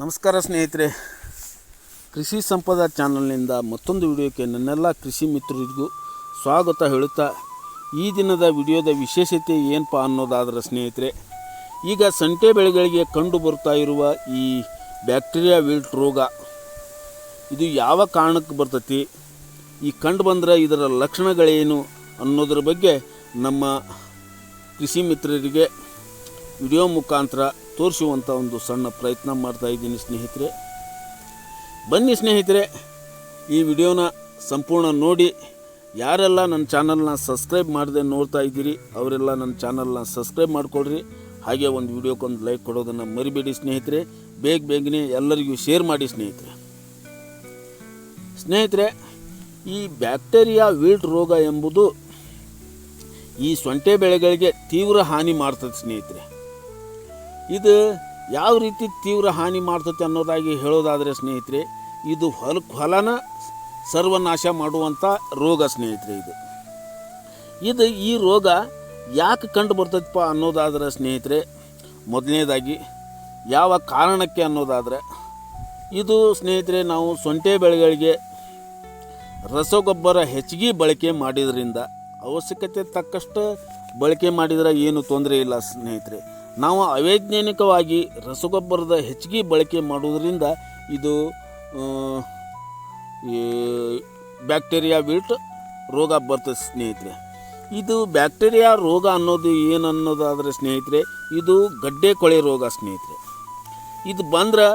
ನಮಸ್ಕಾರ ಸ್ನೇಹಿತರೆ. ಕೃಷಿ ಸಂಪದ ಚಾನಲ್ನಿಂದ ಮತ್ತೊಂದು ವಿಡಿಯೋಕ್ಕೆ ನನ್ನೆಲ್ಲ ಕೃಷಿ ಮಿತ್ರರಿಗೂ ಸ್ವಾಗತ ಹೇಳುತ್ತಾ, ಈ ದಿನದ ವಿಡಿಯೋದ ವಿಶೇಷತೆ ಏನಪ್ಪ ಅನ್ನೋದಾದ್ರೆ ಸ್ನೇಹಿತರೆ, ಈಗ ಸಂಟೆ ಬೆಳೆಗಳಿಗೆ ಕಂಡು ಬರ್ತಾ ಇರುವ ಈ ಬ್ಯಾಕ್ಟೀರಿಯಾ ವಿಲ್ಟ್ ರೋಗ, ಇದು ಯಾವ ಕಾರಣಕ್ಕೆ ಬರ್ತೈತಿ, ಈ ಕಂಡು ಬಂದರೆ ಇದರ ಲಕ್ಷಣಗಳೇನು ಅನ್ನೋದ್ರ ಬಗ್ಗೆ ನಮ್ಮ ಕೃಷಿ ಮಿತ್ರರಿಗೆ ವಿಡಿಯೋ ಮುಖಾಂತರ ತೋರಿಸುವಂಥ ಒಂದು ಸಣ್ಣ ಪ್ರಯತ್ನ ಮಾಡ್ತಾ ಇದ್ದೀನಿ ಸ್ನೇಹಿತರೆ. ಬನ್ನಿ ಸ್ನೇಹಿತರೆ, ಈ ವಿಡಿಯೋನ ಸಂಪೂರ್ಣ ನೋಡಿ. ಯಾರೆಲ್ಲ ನನ್ನ ಚಾನಲ್ನ ಸಬ್ಸ್ಕ್ರೈಬ್ ಮಾಡದೆ ನೋಡ್ತಾ ಇದ್ದೀರಿ, ಅವರೆಲ್ಲ ನನ್ನ ಚಾನಲ್ನ ಸಬ್ಸ್ಕ್ರೈಬ್ ಮಾಡಿಕೊಡ್ರಿ ಹಾಗೆ ಒಂದು ವಿಡಿಯೋಕ್ಕೊಂದು ಲೈಕ್ ಕೊಡೋದನ್ನು ಮರಿಬೇಡಿ ಸ್ನೇಹಿತರೆ. ಬೇಗ ಬೇಗನೆ ಎಲ್ಲರಿಗೂ ಶೇರ್ ಮಾಡಿ ಸ್ನೇಹಿತರೆ. ಸ್ನೇಹಿತರೆ, ಈ ಬ್ಯಾಕ್ಟೀರಿಯಾ ವೀಲ್ಡ್ ರೋಗ ಎಂಬುದು ಈ ಸೊಂಟೆ ಬೆಳೆಗಳಿಗೆ ತೀವ್ರ ಹಾನಿ ಮಾಡ್ತದೆ ಸ್ನೇಹಿತರೆ. ಇದು ಯಾವ ರೀತಿ ತೀವ್ರ ಹಾನಿ ಮಾಡ್ತತೆ ಅನ್ನೋದಾಗಿ ಹೇಳೋದಾದರೆ ಸ್ನೇಹಿತರೆ, ಇದು ಹೊಲಕ್ಕೆ ಹೊಲನ ಸರ್ವನಾಶ ಮಾಡುವಂಥ ರೋಗ ಸ್ನೇಹಿತರೆ ಇದು. ಇದು ಈ ರೋಗ ಯಾಕೆ ಕಂಡು ಬರ್ತದಪ್ಪ ಅನ್ನೋದಾದ್ರೆ ಸ್ನೇಹಿತರೆ, ಮೊದಲನೇದಾಗಿ ಯಾವ ಕಾರಣಕ್ಕೆ ಅನ್ನೋದಾದರೆ, ಇದು ಸ್ನೇಹಿತರೆ ನಾವು ಸೊಂಟೆ ಬೆಳೆಗಳಿಗೆ ರಸಗೊಬ್ಬರ ಹೆಚ್ಚಿಗೆ ಬಳಕೆ ಮಾಡಿದ್ರಿಂದ ಅವಶ್ಯಕತೆ ತಕ್ಕಷ್ಟು ಬಳಕೆ ಮಾಡಿದರೆ ಏನು ತೊಂದರೆ ಇಲ್ಲ ಸ್ನೇಹಿತರೆ. ನಾವು ಅವೈಜ್ಞಾನಿಕವಾಗಿ ರಸಗೊಬ್ಬರದ ಹೆಚ್ಚಿಗೆ ಬಳಕೆ ಮಾಡುವುದರಿಂದ ಇದು ಬ್ಯಾಕ್ಟೀರಿಯಾ ವಿಲ್ಟ್ ರೋಗ ಬರ್ತದೆ ಸ್ನೇಹಿತರೆ. ಇದು ಬ್ಯಾಕ್ಟೀರಿಯಾ ರೋಗ ಅನ್ನೋದು ಏನು ಅನ್ನೋದಾದರೆ ಸ್ನೇಹಿತರೆ, ಇದು ಗಡ್ಡೆ ಕೊಳೆ ರೋಗ ಸ್ನೇಹಿತರೆ. ಇದು ಬಂದ್ರೆ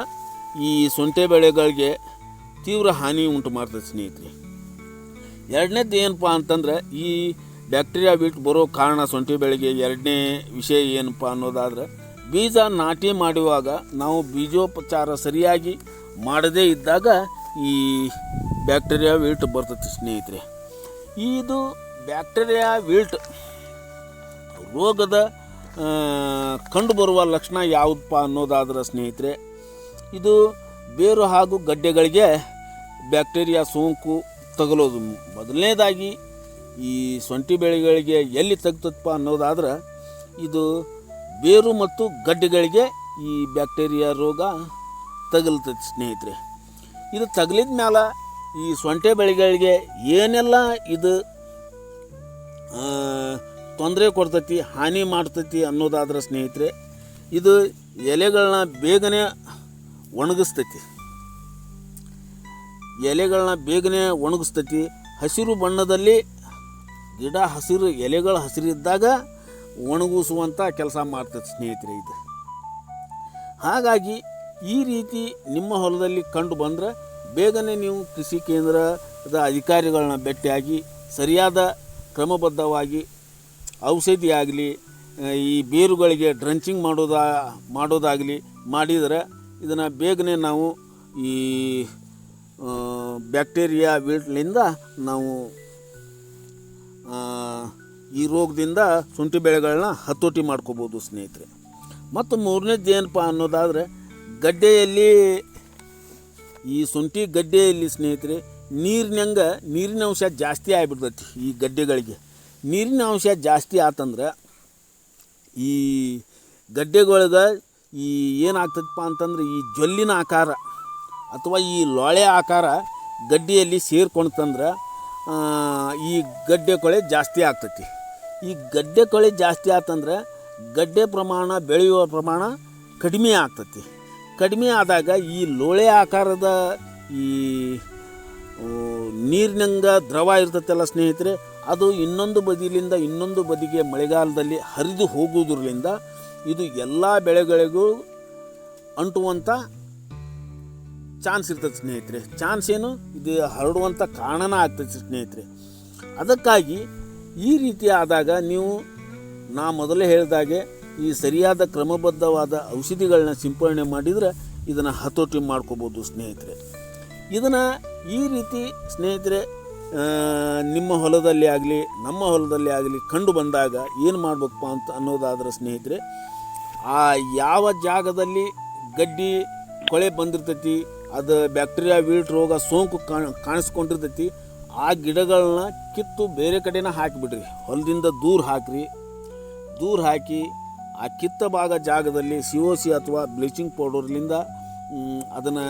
ಈ ಸೊಂಟೆ ಬೆಳೆಗಳಿಗೆ ತೀವ್ರ ಹಾನಿ ಉಂಟು ಮಾಡ್ತದೆ ಸ್ನೇಹಿತರೆ. ಎರಡನೇದು ಏನಪ್ಪ ಅಂತಂದ್ರೆ ಈ ಬ್ಯಾಕ್ಟೀರಿಯಾ ಬಿಟ್ಟು ಬರೋ ಕಾರಣ ಸೊಂಟಿ ಬೆಳೆಗೆ ಎರಡನೇ ವಿಷಯ ಏನಪ್ಪ ಅನ್ನೋದಾದ್ರೆ, ಬೀಜ ನಾಟಿ ಮಾಡುವಾಗ ನಾವು ಬೀಜೋಪಚಾರ ಸರಿಯಾಗಿ ಮಾಡದೇ ಇದ್ದಾಗ ಈ ಬ್ಯಾಕ್ಟೀರಿಯಾ ವಿಲ್ಟ್ ಬರ್ತೈತೆ ಸ್ನೇಹಿತರೆ. ಇದು ಬ್ಯಾಕ್ಟೀರಿಯಾ ವಿಲ್ಟ್ ರೋಗದ ಕಂಡುಬರುವ ಲಕ್ಷಣ ಯಾವುದಪ್ಪ ಅನ್ನೋದಾದ್ರೆ ಸ್ನೇಹಿತರೆ, ಇದು ಬೇರು ಹಾಗೂ ಗಡ್ಡೆಗಳಿಗೆ ಬ್ಯಾಕ್ಟೀರಿಯಾ ಸೋಂಕು ತಗಲೋದು. ಮೊದಲನೇದಾಗಿ ಈ ಸೊಂಟಿ ಬೆಳೆಗಳಿಗೆ ಎಲ್ಲಿ ತಗ್ತದಪ್ಪ ಅನ್ನೋದಾದ್ರೆ ಇದು ಬೇರು ಮತ್ತು ಗಡ್ಡೆಗಳಿಗೆ ಈ ಬ್ಯಾಕ್ಟೀರಿಯಾ ರೋಗ ತಗಲ್ತೈತಿ ಸ್ನೇಹಿತರೆ. ಇದು ತಗಲಿದ ಮೇಲೆ ಈ ಸೊಂಟೆ ಬೆಳೆಗಳಿಗೆ ಏನೆಲ್ಲ ಇದು ತೊಂದರೆ ಕೊಡ್ತೈತಿ, ಹಾನಿ ಮಾಡ್ತೈತಿ ಅನ್ನೋದಾದ್ರೆ ಸ್ನೇಹಿತರೆ, ಇದು ಎಲೆಗಳನ್ನ ಬೇಗನೆ ಒಣಗಿಸ್ತೈತಿ. ಎಲೆಗಳನ್ನ ಬೇಗನೆ ಒಣಗಿಸ್ತೈತಿ. ಹಸಿರು ಬಣ್ಣದಲ್ಲಿ ಗಿಡ ಹಸಿರು, ಎಲೆಗಳು ಹಸಿರಿದ್ದಾಗ ಒಣಗಿಸುವಂಥ ಕೆಲಸ ಮಾಡ್ತದೆ ಸ್ನೇಹಿತರೆ ಇದು. ಹಾಗಾಗಿ ಈ ರೀತಿ ನಿಮ್ಮ ಹೊಲದಲ್ಲಿ ಕಂಡು ಬಂದರೆ ಬೇಗನೆ ನೀವು ಕೃಷಿ ಕೇಂದ್ರದ ಅಧಿಕಾರಿಗಳನ್ನ ಭೇಟಿಯಾಗಿ ಸರಿಯಾದ ಕ್ರಮಬದ್ಧವಾಗಿ ಔಷಧಿ ಆಗಲಿ ಈ ಬೇರುಗಳಿಗೆ ಡ್ರಂಚಿಂಗ್ ಮಾಡೋದಾ, ಮಾಡೋದಾಗಲಿ ಮಾಡಿದರೆ ಇದನ್ನು ಬೇಗನೆ ನಾವು ಈ ಬ್ಯಾಕ್ಟೀರಿಯಾ ವೀಟ್ಲಿಂದ ನಾವು ಈ ರೋಗದಿಂದ ಶುಂಠಿ ಬೆಳೆಗಳನ್ನ ಹತೋಟಿ ಮಾಡ್ಕೋಬೋದು ಸ್ನೇಹಿತರೆ. ಮತ್ತು ಮೂರನೇದು ಏನಪ್ಪ ಅನ್ನೋದಾದರೆ ಗಡ್ಡೆಯಲ್ಲಿ ಈ ಶುಂಠಿ ಗಡ್ಡೆಯಲ್ಲಿ ಸ್ನೇಹಿತರೆ ನೀರಿನಂಗ ನೀರಿನ ಅಂಶ ಜಾಸ್ತಿ ಆಗಿಬಿಡ್ತೈತಿ ಈ ಗಡ್ಡೆಗಳಿಗೆ. ನೀರಿನ ಅಂಶ ಜಾಸ್ತಿ ಆತಂದ್ರೆ ಈ ಗಡ್ಡೆಗಳಿಗೆ ಈ ಏನಾಗ್ತದಪ್ಪ ಅಂತಂದ್ರೆ ಈ ಜೊಲ್ಲಿನ ಆಕಾರ ಅಥವಾ ಈ ಲೊಳೆ ಆಕಾರ ಗಡ್ಡೆಯಲ್ಲಿ ಸೇರ್ಕೊಂತಂದ್ರೆ ಆ, ಈ ಗಡ್ಡೆ ಕೊಳೆ ಜಾಸ್ತಿ ಆಗ್ತೈತಿ. ಈ ಗಡ್ಡೆ ಕೊಳೆ ಜಾಸ್ತಿ ಆತಂದ್ರೆ ಗಡ್ಡೆ ಪ್ರಮಾಣ ಬೆಳೆಯುವ ಪ್ರಮಾಣ ಕಡಿಮೆ ಆಗ್ತತಿ. ಕಡಿಮೆ ಆದಾಗ ಈ ಲೋಳೆ ಆಕಾರದ ಈ ನೀರಿನಂಗ ದ್ರವ ಇರ್ತೈತಲ್ಲ ಸ್ನೇಹಿತರೆ, ಅದು ಇನ್ನೊಂದು ಬದಿಲಿಂದ ಇನ್ನೊಂದು ಬದಿಗೆ ಮಳೆಗಾಲದಲ್ಲಿ ಹರಿದು ಹೋಗುವುದರಿಂದ ಇದು ಎಲ್ಲ ಬೆಳೆಗಳಿಗೂ ಅಂಟುವಂಥ ಚಾನ್ಸ್ ಇರ್ತದೆ ಸ್ನೇಹಿತರೆ. ಚಾನ್ಸ್ ಏನು? ಇದು ಹರಡುವಂಥ ಕಾರಣನ ಆಗ್ತದೆ ಸ್ನೇಹಿತರೆ. ಅದಕ್ಕಾಗಿ ಈ ರೀತಿ ಆದಾಗ ನೀವು ನಾ ಮೊದಲೇ ಹೇಳಿದಾಗೆ ಈ ಸರಿಯಾದ ಕ್ರಮಬದ್ಧವಾದ ಔಷಧಿಗಳನ್ನ ಸಿಂಪಡಣೆ ಮಾಡಿದರೆ ಇದನ್ನು ಹತೋಟಿ ಮಾಡ್ಕೋಬೋದು ಸ್ನೇಹಿತರೆ. ಇದನ್ನು ಈ ರೀತಿ ಸ್ನೇಹಿತರೆ ನಿಮ್ಮ ಹೊಲದಲ್ಲಿ ಆಗಲಿ, ನಮ್ಮ ಹೊಲದಲ್ಲಿ ಆಗಲಿ ಕಂಡು ಬಂದಾಗ ಏನು ಮಾಡಬೇಕಪ್ಪ ಅಂತ ಅನ್ನೋದಾದ್ರೆ ಸ್ನೇಹಿತರೆ, ಆ ಯಾವ ಜಾಗದಲ್ಲಿ ಗಡ್ಡಿ ಕೊಳೆ ಬಂದಿರ್ತೈತಿ, ಅದು ಬ್ಯಾಕ್ಟೀರಿಯಾ ವೀಲ್ಟ್ ರೋಗ ಸೋಂಕು ಕಾಣ, ಕಾಣಿಸ್ಕೊಂಡಿರ್ತೈತಿ ಆ ಗಿಡಗಳನ್ನ ಕಿತ್ತು ಬೇರೆ ಕಡೆನ ಹಾಕಿಬಿಡ್ರಿ. ಹೊಲದಿಂದ ದೂರ ಹಾಕ್ರಿ. ದೂರ ಹಾಕಿ ಆ ಕಿತ್ತ ಭಾಗ ಜಾಗದಲ್ಲಿ ಸಿ ಒ ಸಿ ಅಥವಾ ಬ್ಲೀಚಿಂಗ್ ಪೌಡರ್ಲಿಂದ ಅದನ್ನು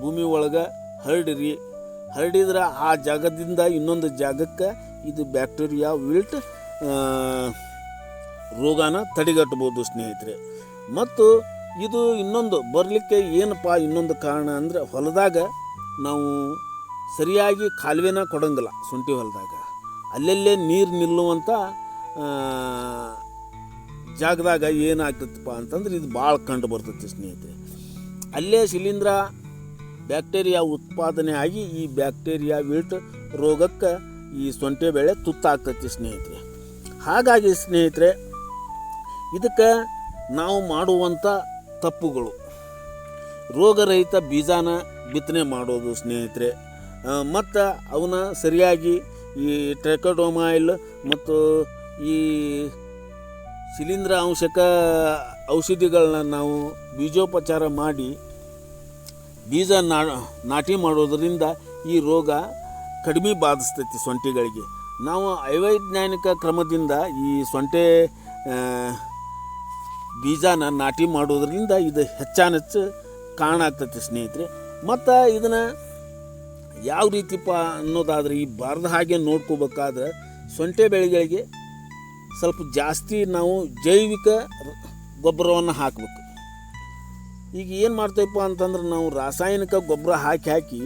ಭೂಮಿ ಒಳಗೆ ಹರಡಿರಿ. ಹರಡಿದ್ರೆ ಆ ಜಾಗದಿಂದ ಇನ್ನೊಂದು ಜಾಗಕ್ಕೆ ಇದು ಬ್ಯಾಕ್ಟೀರಿಯಾ ವಿಲ್ಟ್ ರೋಗನ ತಡೆಗಟ್ಟಬೋದು ಸ್ನೇಹಿತರೆ. ಮತ್ತು ಇದು ಇನ್ನೊಂದು ಬರಲಿಕ್ಕೆ ಏನಪ್ಪ ಇನ್ನೊಂದು ಕಾರಣ ಅಂದರೆ ಹೊಲದಾಗ ನಾವು ಸರಿಯಾಗಿ ಕಾಲುವೆನ ಕೊಡಂಗಿಲ್ಲ ಶುಂಠಿ ಹೊಲದಾಗ. ಅಲ್ಲಲ್ಲೇ ನೀರು ನಿಲ್ಲುವಂಥ ಜಾಗದಾಗ ಏನಾಗ್ತೈತಪ್ಪ ಅಂತಂದ್ರೆ ಇದು ಭಾಳ ಕಂಡು ಬರ್ತೈತಿ ಸ್ನೇಹಿತರೆ. ಅಲ್ಲೇ ಶಿಲೀಂಧ್ರ ಬ್ಯಾಕ್ಟೀರಿಯಾ ಉತ್ಪಾದನೆ ಆಗಿ ಈ ಬ್ಯಾಕ್ಟೀರಿಯಾ ವಿಲ್ಟ್ ರೋಗಕ್ಕೆ ಈ ಸೊಂಟೆ ಬೆಳೆ ತುತ್ತಾಗ್ತೈತಿ ಸ್ನೇಹಿತರೆ. ಹಾಗಾಗಿ ಸ್ನೇಹಿತರೆ, ಇದಕ್ಕೆ ನಾವು ಮಾಡುವಂಥ ತಪ್ಪುಗಳು. ರೋಗರಹಿತ ಬೀಜಾನ ಬಿತ್ತನೆ ಮಾಡೋದು ಸ್ನೇಹಿತರೆ. ಮತ್ತು ಅವನ್ನ ಸರಿಯಾಗಿ ಈ ಟ್ರೆಕೋಡೋಮೈಲ್ ಮತ್ತು ಈ ಶಿಲೀಂಧ್ರ ಅಂಶಕ ಔಷಧಿಗಳನ್ನ ನಾವು ಬೀಜೋಪಚಾರ ಮಾಡಿ ಬೀಜ ನಾ, ನಾಟಿ ಮಾಡೋದರಿಂದ ಈ ರೋಗ ಕಡಿಮೆ ಬಾಧಿಸ್ತೈತಿ ಸೊಂಟಿಗಳಿಗೆ. ನಾವು ಅವೈಜ್ಞಾನಿಕ ಕ್ರಮದಿಂದ ಈ ಸೊಂಟೆ ಬೀಜನ ನಾಟಿ ಮಾಡೋದರಿಂದ ಇದು ಹೆಚ್ಚಾನೆಚ್ಚು ಕಾರಣ ಆಗ್ತೈತಿ ಸ್ನೇಹಿತರೆ. ಮತ್ತು ಇದನ್ನು ಯಾವ ರೀತಿಪ್ಪ ಅನ್ನೋದಾದ್ರೆ ಈ ಬಾರದ ಹಾಗೆ ನೋಡ್ಕೋಬೇಕಾದ್ರೆ ಸೊಂಟೆ ಬೆಳೆಗಳಿಗೆ ಸ್ವಲ್ಪ ಜಾಸ್ತಿ ನಾವು ಜೈವಿಕ ಗೊಬ್ಬರವನ್ನು ಹಾಕಬೇಕು. ಈಗ ಏನು ಮಾಡ್ತೇವಪ್ಪ ಅಂತಂದ್ರೆ ನಾವು ರಾಸಾಯನಿಕ ಗೊಬ್ಬರ ಹಾಕಿ ಹಾಕಿ